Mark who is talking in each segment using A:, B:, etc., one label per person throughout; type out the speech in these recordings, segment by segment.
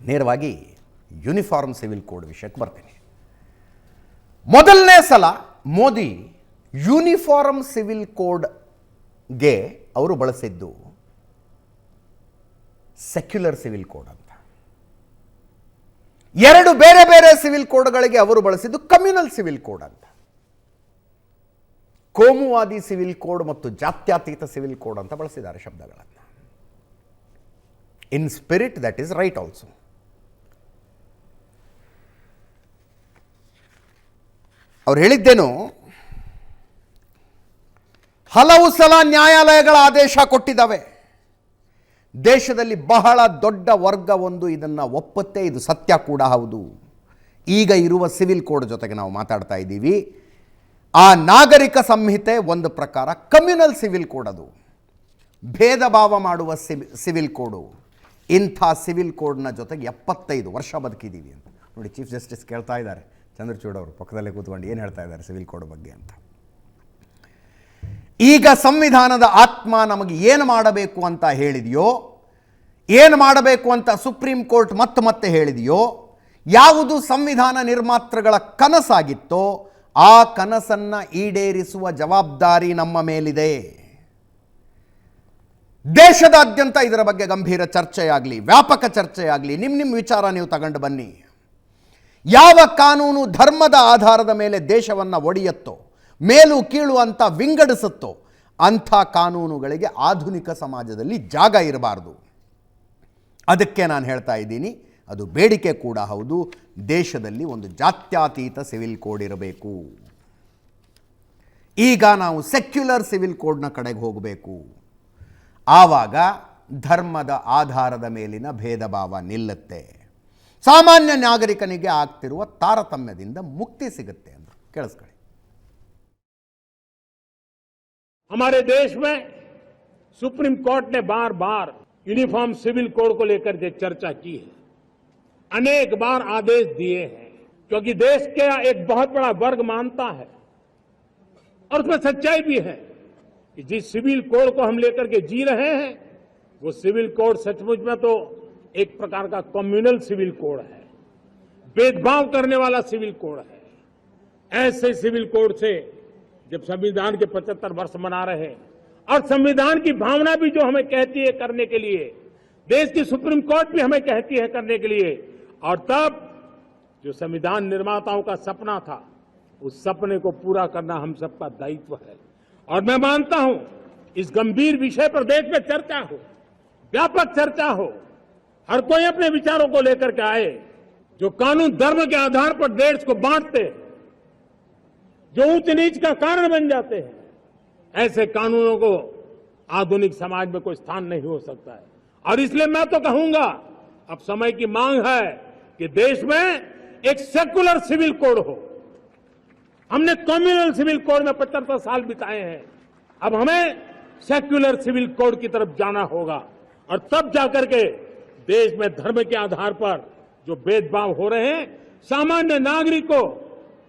A: ನೇರವಾಗಿ uniform civil code ವಿಷಯಕ್ಕೆ ಬರ್ತೀನಿ. ಮೊದಲನೇ ಸಲ ಮೋದಿ ಯೂನಿಫಾರ್ಮ್ ಸಿವಿಲ್ ಕೋಡ್ಗೆ ಅವರು ಬಳಸಿದ್ದು ಸೆಕ್ಯುಲರ್ ಸಿವಿಲ್ ಕೋಡ್ ಅಂತ. ಎರಡು ಬೇರೆ ಬೇರೆ ಸಿವಿಲ್ ಕೋಡ್ಗಳಿಗೆ ಅವರು ಬಳಸಿದ್ದು ಕಮ್ಯುನಲ್ ಸಿವಿಲ್ ಕೋಡ್ ಅಂತ. ಕೋಮುವಾದಿ ಸಿವಿಲ್ ಕೋಡ್ ಮತ್ತು ಜಾತ್ಯತೀತ ಸಿವಿಲ್ ಕೋಡ್ ಅಂತ ಬಳಸಿದ್ದಾರೆ ಶಬ್ದಗಳನ್ನು. In spirit that is right also ಅವ್ರು ಹೇಳಿದ್ದೇನು? ಹಲವು ಸಲ ನ್ಯಾಯಾಲಯಗಳ ಆದೇಶ ಕೊಟ್ಟಿದ್ದಾವೆ. ದೇಶದಲ್ಲಿ ಬಹಳ ದೊಡ್ಡ ವರ್ಗ ಒಂದು ಇದನ್ನು ಒಪ್ಪತ್ತೆ, ಇದು ಸತ್ಯ ಕೂಡ ಹೌದು. ಈಗ ಇರುವ ಸಿವಿಲ್ ಕೋಡ್ ಜೊತೆಗೆ ನಾವು ಮಾತಾಡ್ತಾ ಇದ್ದೀವಿ. ಆ ನಾಗರಿಕ ಸಂಹಿತೆ ಒಂದು ಪ್ರಕಾರ ಕಮ್ಯುನಲ್ ಸಿವಿಲ್ ಕೋಡ್ ಅದು. ಭೇದ ಭಾವ ಮಾಡುವ ಸಿವಿ, ಸಿವಿಲ್ ಕೋಡು. ಇಂಥ ಸಿವಿಲ್ ಕೋಡ್ನ ಜೊತೆಗೆ ಎಪ್ಪತ್ತೈದು ವರ್ಷ ಬದುಕಿದ್ದೀವಿ ಅಂತ. ನೋಡಿ, ಚೀಫ್ ಜಸ್ಟಿಸ್ ಕೇಳ್ತಾ ಇದ್ದಾರೆ. ಚಂದ್ರಚೂಡ್ ಅವರು ಪಕ್ಕದಲ್ಲೇ ಕೂತ್ಕೊಂಡು ಏನು ಹೇಳ್ತಾ ಇದ್ದಾರೆ ಸಿವಿಲ್ ಕೋಡ್ ಬಗ್ಗೆ ಅಂತ. ಈಗ ಸಂವಿಧಾನದ ಆತ್ಮ ನಮಗೆ ಏನು ಮಾಡಬೇಕು ಅಂತ ಹೇಳಿದೆಯೋ, ಏನು ಮಾಡಬೇಕು ಅಂತ ಸುಪ್ರೀಂ ಕೋರ್ಟ್ ಮತ್ತೆ ಮತ್ತೆ ಹೇಳಿದೆಯೋ, ಯಾವುದು ಸಂವಿಧಾನ ನಿರ್ಮಾತೃಗಳ ಕನಸಾಗಿತ್ತೋ, ಆ ಕನಸನ್ನು ಈಡೇರಿಸುವ ಜವಾಬ್ದಾರಿ ನಮ್ಮ ಮೇಲಿದೆ. ದೇಶದಾದ್ಯಂತ ಇದರ ಬಗ್ಗೆ ಗಂಭೀರ ಚರ್ಚೆಯಾಗಲಿ, ವ್ಯಾಪಕ ಚರ್ಚೆಯಾಗಲಿ ನಿಮ್ಮ ನಿಮ್ಮ ವಿಚಾರ ನೀವು ತಗೊಂಡು ಬನ್ನಿ. ಯಾವ ಕಾನೂನು ಧರ್ಮದ ಆಧಾರದ ಮೇಲೆ ದೇಶವನ್ನು ಒಡೆಯುತ್ತೋ, ಮೇಲು ಕೀಳು ಅಂತ ವಿಂಗಡಿಸುತ್ತೋ, ಅಂಥ ಕಾನೂನುಗಳಿಗೆ ಆಧುನಿಕ ಸಮಾಜದಲ್ಲಿ ಜಾಗ ಇರಬಾರ್ದು. ಅದಕ್ಕೆ ನಾನು ಹೇಳ್ತಾ ಇದ್ದೀನಿ, ಅದು ಬೇಡಿಕೆ ಕೂಡ ಹೌದು, ದೇಶದಲ್ಲಿ ಒಂದು ಜಾತ್ಯಾತೀತ ಸಿವಿಲ್ ಕೋಡ್ ಇರಬೇಕು. ಈಗ ನಾವು ಸೆಕ್ಯುಲರ್ ಸಿವಿಲ್ ಕೋಡ್ನ ಕಡೆಗೆ ಹೋಗಬೇಕು. ಆವಾಗ ಧರ್ಮದ ಆಧಾರದ ಮೇಲಿನ ಭೇದ ಭಾವ ನಿಲ್ಲುತ್ತೆ. ಸಾಮಾನ್ಯ ನಾಗರಿಕನಿಗೆ ಆಗ್ತಿರುವ ತಾರತಮ್ಯದಿಂದ ಮುಕ್ತಿ ಸಿಗುತ್ತೆ ಅಂದರು ಕೇಳಿಸ್ಕೊಳ್ಳಿ
B: हमारे देश में सुप्रीम कोर्ट ने बार बार यूनिफॉर्म सिविल कोड को लेकर के चर्चा की है अनेक बार आदेश दिए हैं क्योंकि देश का एक बहुत बड़ा वर्ग मानता है और उसमें सच्चाई भी है कि जिस सिविल कोड को हम लेकर के जी रहे हैं वो सिविल कोड सचमुच में तो एक प्रकार का कम्युनल सिविल कोड है। भेदभाव करने वाला सिविल कोड है। ऐसे सिविल कोड से जब संविधान के 75 वर्ष मना रहे हैं, और संविधान की भावना भी जो हमें कहती है करने के लिए, देश की सुप्रीम कोर्ट भी हमें कहती है करने के लिए, और तब जो संविधान निर्माताओं का सपना था, उस सपने को पूरा करना हम सबका दायित्व है। और मैं मानता हूँ, इस गंभीर विषय पर देश में चर्चा हो, व्यापक चर्चा हो हर कोई अपने विचारों को लेकर के आए, जो कानून धर्म के आधार पर देश को बांटते हैं, जो ऊंच नीच का कारण बन जाते हैं। ऐसे कानूनों को आधुनिक समाज में कोई स्थान नहीं हो सकता है। और इसलिए मैं तो कहूँगा, अब समय की मांग है कि देश में एक सेकुलर सिविल कोड हो। हमने कम्युनल सिविल कोड में पचहत्तर साल बिताए हैं। अब हमें सेक्युलर सिविल कोड की तरफ़ जाना होगा। और तब जाकर के देश में धर्म के आधार पर जो भेदभाव हो रहे हैं सामान्य नागरिक को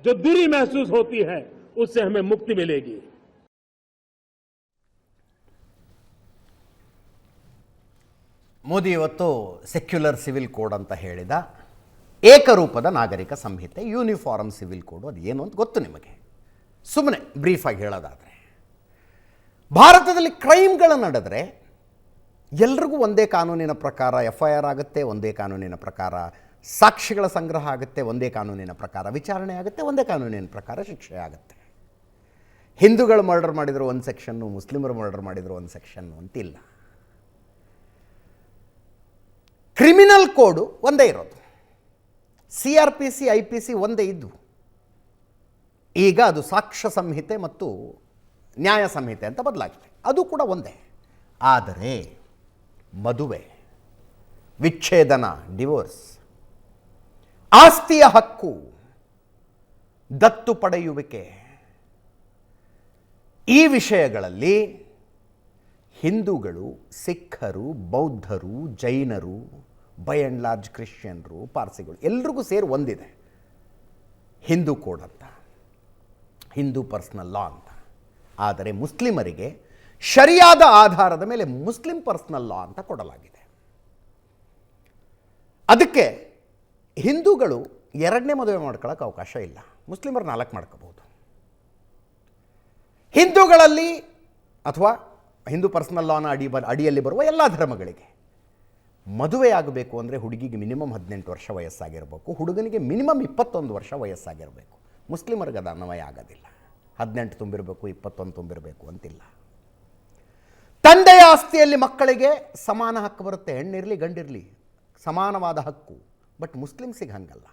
B: जो दूरी महसूस होती है उससे हमें मुक्ति मिलेगी
A: ಮೋದಿ ಇವತ್ತು ಸೆಕ್ಯುಲರ್ ಸಿವಿಲ್ ಕೋಡ್ ಅಂತ ಹೇಳಿದ ಏಕರೂಪದ ನಾಗರಿಕ ಸಂಹಿತೆ ಯೂನಿಫಾರ್ಮ್ ಸಿವಿಲ್ ಕೋಡ್ ಅದು ಏನು ಅಂತ ಗೊತ್ತು ನಿಮಗೆ ಸುಮ್ಮನೆ ಬ್ರೀಫಾಗಿ ಹೇಳೋದಾದರೆ ಭಾರತದಲ್ಲಿ ಕ್ರೈಮ್ಗಳು ನಡೆದರೆ ಎಲ್ರಿಗೂ ಒಂದೇ ಕಾನೂನಿನ ಪ್ರಕಾರ ಎಫ್ ಐ ಆರ್ ಆಗುತ್ತೆ, ಒಂದೇ ಕಾನೂನಿನ ಪ್ರಕಾರ, ಸಾಕ್ಷಿಗಳ ಸಂಗ್ರಹ ಆಗುತ್ತೆ, ಒಂದೇ ಕಾನೂನಿನ ಪ್ರಕಾರ, ವಿಚಾರಣೆ ಆಗುತ್ತೆ, ಒಂದೇ ಕಾನೂನಿನ ಪ್ರಕಾರ ಶಿಕ್ಷೆ ಆಗುತ್ತೆ. ಹಿಂದೂಗಳು ಮರ್ಡರ್ ಮಾಡಿದ್ರು ಒಂದು ಸೆಕ್ಷನ್ನು ಮುಸ್ಲಿಮರು ಮರ್ಡರ್ ಮಾಡಿದ್ರು ಒಂದು ಸೆಕ್ಷನ್ನು ಅಂತಿಲ್ಲ. ಕ್ರಿಮಿನಲ್ ಕೋಡು ಒಂದೇ ಇರೋದು. C R P C I P C ಒಂದೇ ಇದ್ದು ಈಗ ಅದು ಸಾಕ್ಷ್ಯ ಸಂಹಿತೆ ಮತ್ತು ನ್ಯಾಯ ಸಂಹಿತೆ ಅಂತ ಬದಲಾಗಿದೆ. ಅದು ಕೂಡ ಒಂದೇ. ಆದರೆ ಮದುವೆ, ವಿಚ್ಛೇದನ, ಡಿವೋರ್ಸ್, ಆಸ್ತಿಯ ಹಕ್ಕು, ದತ್ತು ಪಡೆಯುವಿಕೆ. ಈ ವಿಷಯಗಳಲ್ಲಿ ಹಿಂದೂಗಳು, ಸಿಖ್ಖರು, ಬೌದ್ಧರು, ಜೈನರು ಬೈ ಅಂಡ್ ಲಾರ್ಜ್ ಕ್ರಿಶ್ಚಿಯನ್ರು, ಪಾರ್ಸಿಗಳು, ಎಲ್ರಿಗೂ ಸೇರಿ ಒಂದಿದೆ. ಹಿಂದೂ ಕೋಡ್ ಅಂತ, ಹಿಂದೂ ಪರ್ಸ್ನಲ್ ಲಾ ಅಂತ. ಆದರೆ ಮುಸ್ಲಿಮರಿಗೆ ಶರಿಯಾದ ಆಧಾರದ ಮೇಲೆ ಮುಸ್ಲಿಂ ಪರ್ಸ್ನಲ್ ಲಾ ಅಂತ ಕೊಡಲಾಗಿದೆ. ಅದಕ್ಕೆ ಹಿಂದೂಗಳು ಎರಡನೇ ಮದುವೆ ಮಾಡ್ಕೊಳ್ಳೋಕೆ ಅವಕಾಶ ಇಲ್ಲ. ಮುಸ್ಲಿಮರು ನಾಲ್ಕು ಮಾಡ್ಕೋಬೋದು ಹಿಂದೂಗಳಲ್ಲಿ ಅಥವಾ ಹಿಂದೂ ಪರ್ಸನಲ್ ಲಾನ ಅಡಿ ಬ, ಅಡಿಯಲ್ಲಿ ಬರುವ ಎಲ್ಲ ಧರ್ಮಗಳಿಗೆ ಮದುವೆ ಆಗಬೇಕು ಅಂದರೆ ಹುಡುಗಿಗೆ ಮಿನಿಮಮ್ ಹದಿನೆಂಟು ವರ್ಷ ವಯಸ್ಸಾಗಿರಬೇಕು, ಹುಡುಗನಿಗೆ ಮಿನಿಮಮ್ ಇಪ್ಪತ್ತೊಂದು ವರ್ಷ ವಯಸ್ಸಾಗಿರಬೇಕು. ಮುಸ್ಲಿಮರಿಗೆ ಅದು ಅನ್ವಯ ಆಗೋದಿಲ್ಲ. ಹದಿನೆಂಟು ತುಂಬಿರಬೇಕು, ಇಪ್ಪತ್ತೊಂದು ತುಂಬಿರಬೇಕು ಅಂತಿಲ್ಲ. ತಂದೆಯ ಆಸ್ತಿಯಲ್ಲಿ ಮಕ್ಕಳಿಗೆ ಸಮಾನ ಹಕ್ಕು ಬರುತ್ತೆ. ಹೆಣ್ಣಿರಲಿ, ಗಂಡಿರಲಿ ಸಮಾನವಾದ ಹಕ್ಕು. ಬಟ್ ಮುಸ್ಲಿಮ್ಸಿಗೆ ಹಂಗಲ್ಲ.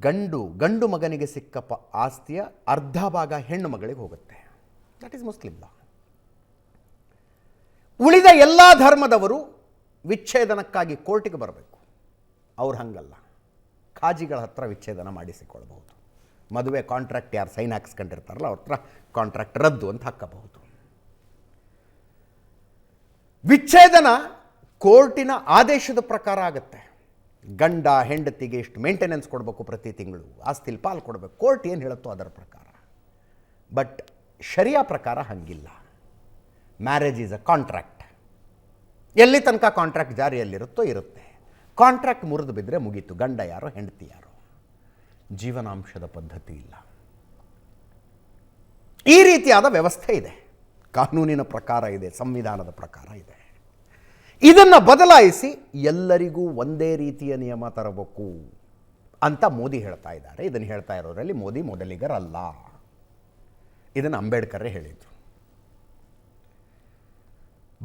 A: ಗಂಡು ಗಂಡು ಮಗನಿಗೆ ಸಿಕ್ಕ ಪ ಆಸ್ತಿಯ ಅರ್ಧ ಭಾಗ ಹೆಣ್ಣು ಮಗಳಿಗೆ ಹೋಗುತ್ತೆ. ದಟ್ ಈಸ್ ಮುಸ್ಲಿಂ ಲಾ ಉಳಿದ ಎಲ್ಲ ಧರ್ಮದವರು ವಿಚ್ಛೇದನಕ್ಕಾಗಿ ಕೋರ್ಟಿಗೆ ಬರಬೇಕು. ಅವ್ರು ಹಂಗಲ್ಲ. ಖಾಜಿಗಳ ಹತ್ರ ವಿಚ್ಛೇದನ ಮಾಡಿಸಿಕೊಳ್ಬಹುದು. ಮದುವೆ ಕಾಂಟ್ರಾಕ್ಟ್ ಯಾರು ಸೈನ್ ಹಾಕ್ಸ್ಕೊಂಡಿರ್ತಾರಲ್ಲ, ಅವ್ರ ಹತ್ರ ಕಾಂಟ್ರಾಕ್ಟ್ ರದ್ದು ಅಂತ ಹಾಕಬಹುದು. ವಿಚ್ಛೇದನ ಕೋರ್ಟಿನ ಆದೇಶದ ಪ್ರಕಾರ ಆಗುತ್ತೆ. ಗಂಡ ಹೆಂಡತಿಗೆ ಇಷ್ಟು ಮೇಂಟೆನೆನ್ಸ್ ಕೊಡಬೇಕು ಪ್ರತಿ ತಿಂಗಳು, ಆಸ್ತಿಲಿ ಪಾಲು ಕೊಡಬೇಕು. ಕೋರ್ಟ್ ಏನು ಹೇಳುತ್ತೋ ಅದರ ಪ್ರಕಾರ. ಬಟ್ ಶರಿಯಾ ಪ್ರಕಾರ ಹಂಗಿಲ್ಲ. ಮ್ಯಾರೇಜ್ ಈಸ್ ಅ ಕಾಂಟ್ರಾಕ್ಟ್ ಎಲ್ಲಿ ತನಕ ಕಾಂಟ್ರಾಕ್ಟ್ ಜಾರಿಯಲ್ಲಿರುತ್ತೋ ಇರುತ್ತೆ. ಕಾಂಟ್ರಾಕ್ಟ್ ಮುರಿದು ಬಿದ್ದರೆ ಮುಗೀತು. ಗಂಡ ಯಾರೋ ಹೆಂಡತಿ ಯಾರೋ. ಜೀವನಾಂಶದ ಪದ್ಧತಿ ಇಲ್ಲ. ಈ ರೀತಿಯಾದ ವ್ಯವಸ್ಥೆ ಇದೆ. ಕಾನೂನಿನ ಪ್ರಕಾರ ಇದೆ, ಸಂವಿಧಾನದ ಪ್ರಕಾರ ಇದೆ. ಇದನ್ನು ಬದಲಾಯಿಸಿ ಎಲ್ಲರಿಗೂ ಒಂದೇ ರೀತಿಯ ನಿಯಮ ತರಬೇಕು ಅಂತ ಮೋದಿ ಹೇಳ್ತಾ ಇದ್ದಾರೆ. ಇದನ್ನು ಹೇಳ್ತಾ ಇರೋದ್ರಲ್ಲಿ ಮೋದಿ ಮೊದಲಿಗರಲ್ಲ. ಇದನ್ನು ಅಂಬೇಡ್ಕರೇ ಹೇಳಿದರು.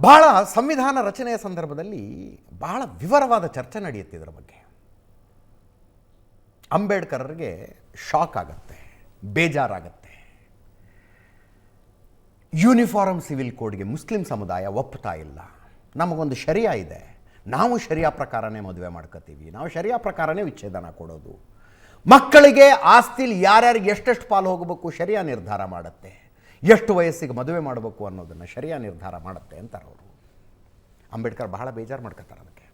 A: ಬಹಳ ಸಂವಿಧಾನ ರಚನೆಯ ಸಂದರ್ಭದಲ್ಲಿ ಬಹಳ ವಿವರವಾದ ಚರ್ಚೆ ನಡೆಯುತ್ತೆ ಬಗ್ಗೆ. ಅಂಬೇಡ್ಕರರಿಗೆ ಶಾಕ್ ಆಗುತ್ತೆ, ಬೇಜಾರಾಗತ್ತೆ. ಯೂನಿಫಾರ್ಮ್ ಸಿವಿಲ್ ಕೋಡ್ಗೆ ಮುಸ್ಲಿಂ ಸಮುದಾಯ ಒಪ್ತಾ ಇಲ್ಲ. ನಮಗೊಂದು ಶರಿಯಾ ಇದೆ. ನಾವು ಶರಿಯಾ ಪ್ರಕಾರನೇ ಮದುವೆ ಮಾಡ್ಕೋತೀವಿ. ನಾವು ಶರಿಯಾ ಪ್ರಕಾರನೇ ವಿಚ್ಛೇದನ ಕೊಡೋದು. ಮಕ್ಕಳಿಗೆ ಆಸ್ತಿಲಿ ಯಾರ್ಯಾರಿಗೆ ಎಷ್ಟೆಷ್ಟು ಪಾಲು ಹೋಗಬೇಕು ಶರಿಯಾ ನಿರ್ಧಾರ ಮಾಡುತ್ತೆ. ಎಷ್ಟು ವಯಸ್ಸಿಗೆ ಮದುವೆ ಮಾಡಬೇಕು ಅನ್ನೋದನ್ನು ಶರಿಯಾ ನಿರ್ಧಾರ ಮಾಡುತ್ತೆ ಅಂತಾರೆ ಅವರು. ಅಂಬೇಡ್ಕರ್ ಬಹಳ ಬೇಜಾರು ಮಾಡ್ಕೋತಾರೆ ಅದಕ್ಕೆ.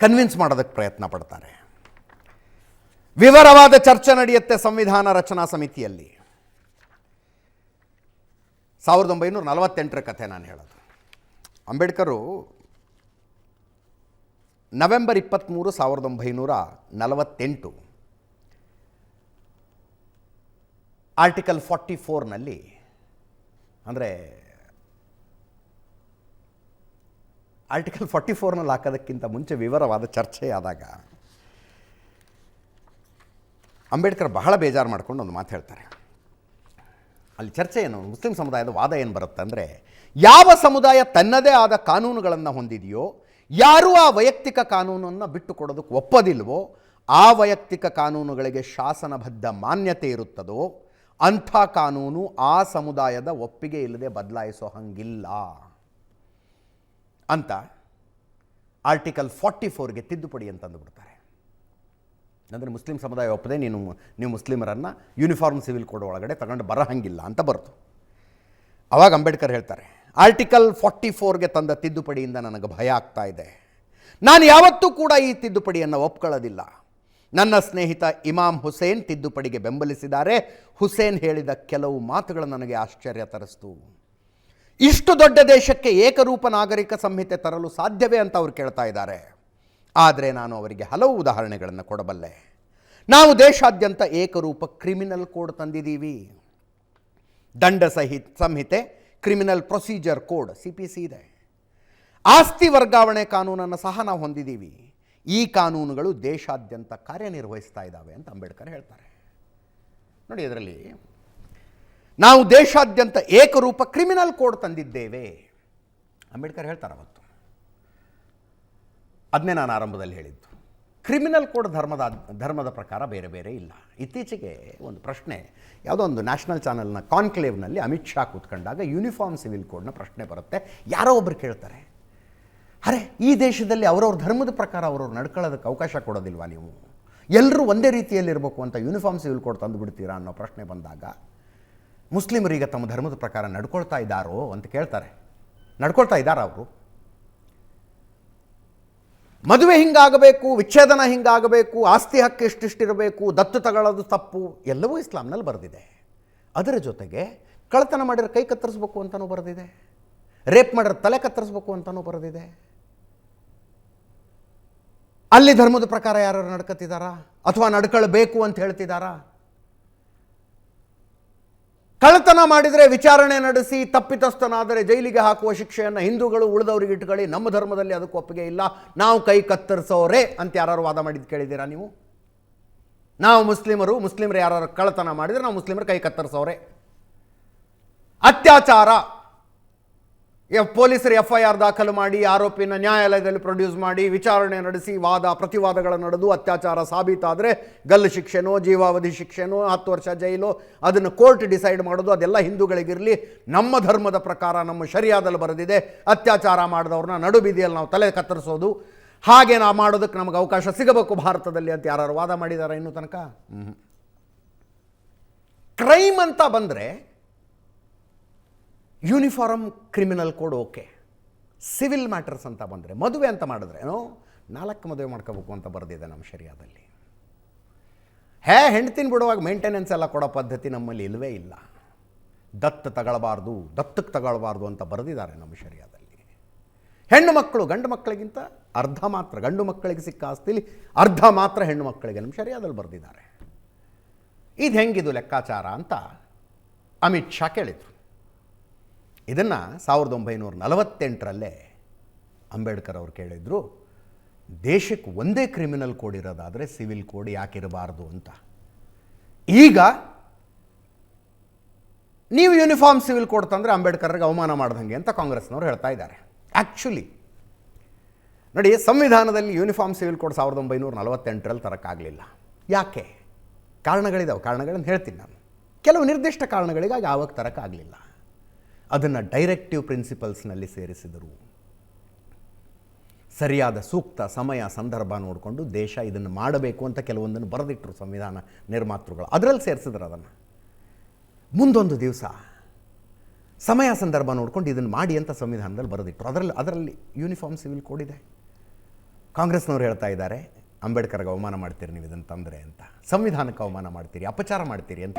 A: ಕನ್ವಿನ್ಸ್ ಮಾಡೋದಕ್ಕೆ ಪ್ರಯತ್ನ ಪಡ್ತಾರೆ. ವಿವರವಾದ ಚರ್ಚೆ ನಡೆಯುತ್ತೆ ಸಂವಿಧಾನ ರಚನಾ ಸಮಿತಿಯಲ್ಲಿ. ಸಾವಿರದ ಒಂಬೈನೂರ ನಲವತ್ತೆಂಟರ ಕಥೆ ನಾನು ಹೇಳೋದು. ಅಂಬೇಡ್ಕರು ನವೆಂಬರ್ ಇಪ್ಪತ್ತ್ಮೂರು ಸಾವಿರದ ಒಂಬೈನೂರ ನಲವತ್ತೆಂಟು ಆರ್ಟಿಕಲ್ ಫಾರ್ಟಿ ಫೋರ್ನಲ್ಲಿ ಅಂದರೆ ಆರ್ಟಿಕಲ್ ಫಾರ್ಟಿ ಫೋರ್ನಲ್ಲಿ ಹಾಕೋದಕ್ಕಿಂತ ಮುಂಚೆ ವಿವರವಾದ ಚರ್ಚೆ ಆದಾಗ ಅಂಬೇಡ್ಕರ್ ಬಹಳ ಬೇಜಾರು ಮಾಡ್ಕೊಂಡು ಒಂದು ಮಾತು ಹೇಳ್ತಾರೆ. ಅಲ್ಲಿ ಚರ್ಚೆ ಏನು? ಮುಸ್ಲಿಂ ಸಮುದಾಯದ ವಾದ ಏನು ಬರುತ್ತೆ ಅಂದರೆ, ಯಾವ ಸಮುದಾಯ ತನ್ನದೇ ಆದ ಕಾನೂನುಗಳನ್ನು ಹೊಂದಿದೆಯೋ, ಯಾರೂ ಆ ವೈಯಕ್ತಿಕ ಕಾನೂನನ್ನು ಬಿಟ್ಟು ಕೊಡೋದಕ್ಕೆ ಒಪ್ಪದಿಲ್ವೋ, ಆ ವೈಯಕ್ತಿಕ ಕಾನೂನುಗಳಿಗೆ ಶಾಸನಬದ್ಧ ಮಾನ್ಯತೆ ಇರುತ್ತದೋ, ಅಂಥ ಕಾನೂನು ಆ ಸಮುದಾಯದ ಒಪ್ಪಿಗೆ ಇಲ್ಲದೆ ಬದಲಾಯಿಸೋ ಹಂಗಿಲ್ಲ. ಅಂತ ಆರ್ಟಿಕಲ್ ಫಾರ್ಟಿ ಫೋರ್ಗೆ ತಿದ್ದುಪಡಿ ಅಂತಂದು ಬಿಡ್ತಾರೆ ಅಂದರೆ ಮುಸ್ಲಿಂ ಸಮುದಾಯ ಒಪ್ಪದೆ ನೀನು ನೀವು ಮುಸ್ಲಿಮರನ್ನು ಯೂನಿಫಾರ್ಮ್ ಸಿವಿಲ್ ಕೋಡ್ ಒಳಗಡೆ ತಗೊಂಡು ಬರೋ ಹಂಗಿಲ್ಲ ಅಂತ ಬರ್ತು ಅವಾಗ ಅಂಬೇಡ್ಕರ್ ಹೇಳ್ತಾರೆ ಆರ್ಟಿಕಲ್ ಫಾರ್ಟಿ ಫೋರ್ಗೆ ತಂದ ತಿದ್ದುಪಡಿಯಿಂದ ನನಗೆ ಭಯ ಆಗ್ತಾ ಇದೆ. ನಾನು ಯಾವತ್ತೂ ಕೂಡ ಈ ತಿದ್ದುಪಡಿಯನ್ನು ಒಪ್ಕೊಳ್ಳೋದಿಲ್ಲ. ನನ್ನ ಸ್ನೇಹಿತ ಇಮಾಮ್ ಹುಸೇನ್ ತಿದ್ದುಪಡಿಗೆ ಬೆಂಬಲಿಸಿದ್ದಾರೆ. ಹುಸೇನ್ ಹೇಳಿದ ಕೆಲವು ಮಾತುಗಳು ನನಗೆ ಆಶ್ಚರ್ಯ ತರಿಸ್ತು. ಇಷ್ಟು ದೊಡ್ಡ ದೇಶಕ್ಕೆ ಏಕರೂಪ ನಾಗರಿಕ ಸಂಹಿತೆ ತರಲು ಸಾಧ್ಯವೇ ಅಂತ ಅವ್ರು ಕೇಳ್ತಾ ಇದ್ದಾರೆ. ಆದರೆ ನಾನು ಅವರಿಗೆ ಹಲವು ಉದಾಹರಣೆಗಳನ್ನು ಕೊಡಬಲ್ಲೆ. ನಾವು ದೇಶಾದ್ಯಂತ ಏಕರೂಪ ಕ್ರಿಮಿನಲ್ ಕೋಡ್ ತಂದಿದ್ದೀವಿ. ದಂಡ ಸಹಿ, ಸಂಹಿತೆ, criminal procedure code, C P C ಇದೆ. ಆಸ್ತಿ ವರ್ಗಾವಣೆ ಕಾನೂನನ್ನು ಸಹ ನಾವು ಹೊಂದಿದ್ದೀವಿ. ಈ ಕಾನೂನುಗಳು ದೇಶಾದ್ಯಂತ ಕಾರ್ಯನಿರ್ವಹಿಸ್ತಾ ಇದ್ದಾವೆ ಅಂತ ಅಂಬೇಡ್ಕರ್ ಹೇಳ್ತಾರೆ. ನೋಡಿ ಇದರಲ್ಲಿ, ನಾವು ದೇಶಾದ್ಯಂತ ಏಕರೂಪ ಕ್ರಿಮಿನಲ್ ಕೋಡ್ ತಂದಿದ್ದೇವೆ. ಅಂಬೇಡ್ಕರ್ ಹೇಳ್ತಾರೆ ಅವತ್ತು ಅದನ್ನೇ ನಾನು ಆರಂಭದಲ್ಲಿ ಹೇಳಿದ್ದು. ಕ್ರಿಮಿನಲ್ ಕೋಡ್ ಧರ್ಮದ ಧರ್ಮದ ಪ್ರಕಾರ ಬೇರೆ ಬೇರೆ ಇಲ್ಲ. ಇತ್ತೀಚೆಗೆ ಒಂದು ಪ್ರಶ್ನೆ, ಯಾವುದೋ ಒಂದು ನ್ಯಾಷನಲ್ ಚಾನಲ್ನ ಕಾನ್ಕ್ಲೇವ್ನಲ್ಲಿ ಅಮಿತ್ ಶಾ ಕೂತ್ಕೊಂಡಾಗ ಯೂನಿಫಾರ್ಮ್ ಸಿವಿಲ್ ಕೋಡ್ನ ಪ್ರಶ್ನೆ ಬರುತ್ತೆ. ಯಾರೋ ಒಬ್ಬರು ಕೇಳ್ತಾರೆ. ಅರೆ, ಈ ದೇಶದಲ್ಲಿ ಅವರವ್ರ ಧರ್ಮದ ಪ್ರಕಾರ ಅವರವ್ರು ನಡ್ಕೊಳ್ಳೋದಕ್ಕೆ ಅವಕಾಶ ಕೊಡೋದಿಲ್ವಾ ನೀವು? ಎಲ್ಲರೂ ಒಂದೇ ರೀತಿಯಲ್ಲಿರಬೇಕು ಅಂತ ಯೂನಿಫಾರ್ಮ್ ಸಿವಿಲ್ ಕೋಡ್ ತಂದು ಬಿಡ್ತೀರಾ ಅನ್ನೋ ಪ್ರಶ್ನೆ ಬಂದಾಗ ಮುಸ್ಲಿಮರೀಗ ತಮ್ಮ ಧರ್ಮದ ಪ್ರಕಾರ ನಡ್ಕೊಳ್ತಾ ಇದ್ದಾರೋ ಅಂತ ಕೇಳ್ತಾರೆ. ನಡ್ಕೊಳ್ತಾ ಇದ್ದಾರಾ ಅವರು? ಮದುವೆ ಹಿಂಗಾಗಬೇಕು, ವಿಚ್ಛೇದನ ಹಿಂಗಾಗಬೇಕು, ಆಸ್ತಿ ಹಕ್ಕು ಇಷ್ಟಿಷ್ಟಿರಬೇಕು ದತ್ತು ತಗೊಳ್ಳೋದು ತಪ್ಪು, ಎಲ್ಲವೂ ಇಸ್ಲಾಂನಲ್ಲಿ ಬರೆದಿದೆ. ಅದರ ಜೊತೆಗೆ ಕಳ್ಳತನ ಮಾಡಿದ್ರೆ ಕೈ ಕತ್ತರಿಸ್ಬೇಕು ಅಂತಲೂ ಬರೆದಿದೆ. ರೇಪ್ ಮಾಡಿದ್ರೆ ತಲೆ ಕತ್ತರಿಸ್ಬೇಕು ಅಂತಲೂ ಬರೆದಿದೆ. ಅಲ್ಲಿ ಧರ್ಮದ ಪ್ರಕಾರ ಯಾರು ನಡ್ಕತ್ತಿದ್ದಾರಾ ಅಥವಾ ನಡ್ಕೊಳ್ಬೇಕು ಅಂತ ಹೇಳ್ತಿದ್ದಾರಾ ಕಳ್ಳತನ ಮಾಡಿದರೆ ವಿಚಾರಣೆ ನಡೆಸಿ ತಪ್ಪಿತಸ್ಥನಾದರೆ ಜೈಲಿಗೆ ಹಾಕುವ ಶಿಕ್ಷೆಯನ್ನು ಹಿಂದೂಗಳು ಉಳಿದವರಿಗೆ ಇಟ್ಕೊಳ್ಳಿ. ನಮ್ಮ ಧರ್ಮದಲ್ಲಿ ಅದಕ್ಕೆ ಒಪ್ಪಿಗೆ ಇಲ್ಲ. ನಾವು ಕೈ ಕತ್ತರಿಸೋರೆ ಅಂತ ಯಾರು ವಾದ ಮಾಡಿದ್ದು ಕೇಳಿದ್ದೀರಾ ನೀವು? ನಾವು ಮುಸ್ಲಿಮರು ಮುಸ್ಲಿಮರು ಯಾರು ಕಳ್ಳತನ ಮಾಡಿದರೆ ನಾವು ಮುಸ್ಲಿಮರು ಕೈ ಕತ್ತರಿಸೋರೆ. ಅತ್ಯಾಚಾರ ಪೊಲೀಸರು ಎಫ್ ಐ ಆರ್ ದಾಖಲು ಮಾಡಿ ಆರೋಪಿನ ನ್ಯಾಯಾಲಯದಲ್ಲಿ ಪ್ರೊಡ್ಯೂಸ್ ಮಾಡಿ ವಿಚಾರಣೆ ನಡೆಸಿ ವಾದ ಪ್ರತಿವಾದಗಳ ನಡೆದು ಅತ್ಯಾಚಾರ ಸಾಬೀತಾದರೆ ಗಲ್ಲು ಶಿಕ್ಷೆನೋ ಜೀವಾವಧಿ ಶಿಕ್ಷೆನೋ ಹತ್ತು ವರ್ಷ ಜೈಲು ಅದನ್ನು ಕೋರ್ಟ್ ಡಿಸೈಡ್ ಮಾಡೋದು ಅದೆಲ್ಲ ಹಿಂದೂಗಳಿಗಿರಲಿ ನಮ್ಮ ಧರ್ಮದ ಪ್ರಕಾರ ನಮ್ಮ ಶರಿಯಾದಲ್ಲಿ ಬರೆದಿದೆ ಅತ್ಯಾಚಾರ ಮಾಡಿದವ್ರನ್ನ ನಡು ಬೀದಿಯಲ್ಲಿ ನಾವು ತಲೆ ಕತ್ತರಿಸೋದು. ಹಾಗೆ ನಾವು ಮಾಡೋದಕ್ಕೆ ನಮಗೆ ಅವಕಾಶ ಸಿಗಬೇಕು ಭಾರತದಲ್ಲಿ ಅಂತ ಯಾರು ವಾದ ಮಾಡಿದ್ದಾರೆ ಇನ್ನೂ ತನಕ? ಕ್ರೈಮ್ ಅಂತ ಬಂದರೆ uniform criminal code okay. Civil matters ಅಂತ ಬಂದರೆ, ಮದುವೆ ಅಂತ ಮಾಡಿದ್ರೆ, ಏನೋ ನಾಲ್ಕು ಮದುವೆ ಮಾಡ್ಕೋಬೇಕು ಅಂತ ಬರೆದಿದೆ ನಮ್ಮ ಶರಿಯಾದಲ್ಲಿ. ಹೇ, ಹೆಂಡ್ತಿನ ಬಿಡುವಾಗ ಮೇಂಟೆನೆನ್ಸ್ ಎಲ್ಲ ಕೊಡೋ ಪದ್ಧತಿ ನಮ್ಮಲ್ಲಿ ಇಲ್ಲವೇ ಇಲ್ಲ. ದತ್ತು ತಗೊಳ್ಬಾರ್ದು, ದತ್ತಕ್ಕೆ ತಗೊಳ್ಬಾರ್ದು ಅಂತ ಬರೆದಿದ್ದಾರೆ ನಮ್ಮ ಶರಿಯಾದಲ್ಲಿ. ಹೆಣ್ಣು ಮಕ್ಕಳು, ಗಂಡು ಮಕ್ಕಳಿಗಿಂತ ಅರ್ಧ ಮಾತ್ರ, ಗಂಡು ಮಕ್ಕಳಿಗೆ ಸಿಕ್ಕ ಆಸ್ತಿಲಿ ಅರ್ಧ ಮಾತ್ರ ಹೆಣ್ಣು ಮಕ್ಕಳಿಗೆ ನಮ್ಮ ಶರಿಯಾದಲ್ಲಿ ಬರೆದಿದ್ದಾರೆ. ಇದು ಹೆಂಗಿದು ಲೆಕ್ಕಾಚಾರ ಅಂತ ಅಮಿತ್ ಶಾ ಕೇಳಿದರು. ಇದನ್ನು ಸಾವಿರದ ಒಂಬೈನೂರ ನಲವತ್ತೆಂಟರಲ್ಲೇ ಅಂಬೇಡ್ಕರ್ ಅವರು ಕೇಳಿದರು, ದೇಶಕ್ಕೆ ಒಂದೇ ಕ್ರಿಮಿನಲ್ ಕೋಡ್ ಇರೋದಾದರೆ ಸಿವಿಲ್ ಕೋಡ್ ಯಾಕಿರಬಾರ್ದು ಅಂತ. ಈಗ ನೀವು ಯೂನಿಫಾರ್ಮ್ ಸಿವಿಲ್ ಕೋಡ್ ತಂದರೆ ಅಂಬೇಡ್ಕರ್ಗೆ ಅವಮಾನ ಮಾಡ್ದಂಗೆ ಅಂತ ಕಾಂಗ್ರೆಸ್ನವ್ರು ಹೇಳ್ತಾ ಇದ್ದಾರೆ. ಆ್ಯಕ್ಚುಲಿ ನೋಡಿ, ಸಂವಿಧಾನದಲ್ಲಿ ಯೂನಿಫಾರ್ಮ್ ಸಿವಿಲ್ ಕೋಡ್ ಸಾವಿರದ ಒಂಬೈನೂರ ನಲವತ್ತೆಂಟರಲ್ಲಿ ತರೋಕ್ಕಾಗಲಿಲ್ಲ. ಯಾಕೆ? ಕಾರಣಗಳಿದಾವೆ. ಕಾರಣಗಳನ್ನು ಹೇಳ್ತೀನಿ ನಾನು. ಕೆಲವು ನಿರ್ದಿಷ್ಟ ಕಾರಣಗಳಿಗಾಗಿ ಆವಾಗ ತರೋಕ್ಕಾಗಲಿಲ್ಲ. ಅದನ್ನು ಡೈರೆಕ್ಟಿವ್ ಪ್ರಿನ್ಸಿಪಲ್ಸ್ನಲ್ಲಿ ಸೇರಿಸಿದರು. ಸರಿಯಾದ ಸೂಕ್ತ ಸಮಯ, ಸಂದರ್ಭ ನೋಡಿಕೊಂಡು ದೇಶ ಇದನ್ನು ಮಾಡಬೇಕು ಅಂತ ಕೆಲವೊಂದನ್ನು ಬರೆದಿಟ್ಟರು ಸಂವಿಧಾನ ನಿರ್ಮಾತೃಗಳು. ಅದರಲ್ಲಿ ಸೇರಿಸಿದ್ರು ಅದನ್ನು. ಮುಂದೊಂದು ದಿವಸ ಸಮಯ, ಸಂದರ್ಭ ನೋಡ್ಕೊಂಡು ಇದನ್ನು ಮಾಡಿ ಅಂತ ಸಂವಿಧಾನದಲ್ಲಿ ಬರೆದಿಟ್ಟರು ಅದರಲ್ಲಿ ಅದರಲ್ಲಿ ಯೂನಿಫಾರ್ಮ್ ಸಿವಿಲ್ ಕೋಡ್ ಇದೆ. ಕಾಂಗ್ರೆಸ್ನವ್ರು ಹೇಳ್ತಾ ಇದ್ದಾರೆ, ಅಂಬೇಡ್ಕರ್ಗೆ ಅವಮಾನ ಮಾಡ್ತೀರಿ, ನೀವು ಇದನ್ನು ತಂದರೆ ಅಂತ. ಸಂವಿಧಾನಕ್ಕೆ ಅವಮಾನ ಮಾಡ್ತೀರಿ, ಅಪಚಾರ ಮಾಡ್ತೀರಿ ಅಂತ.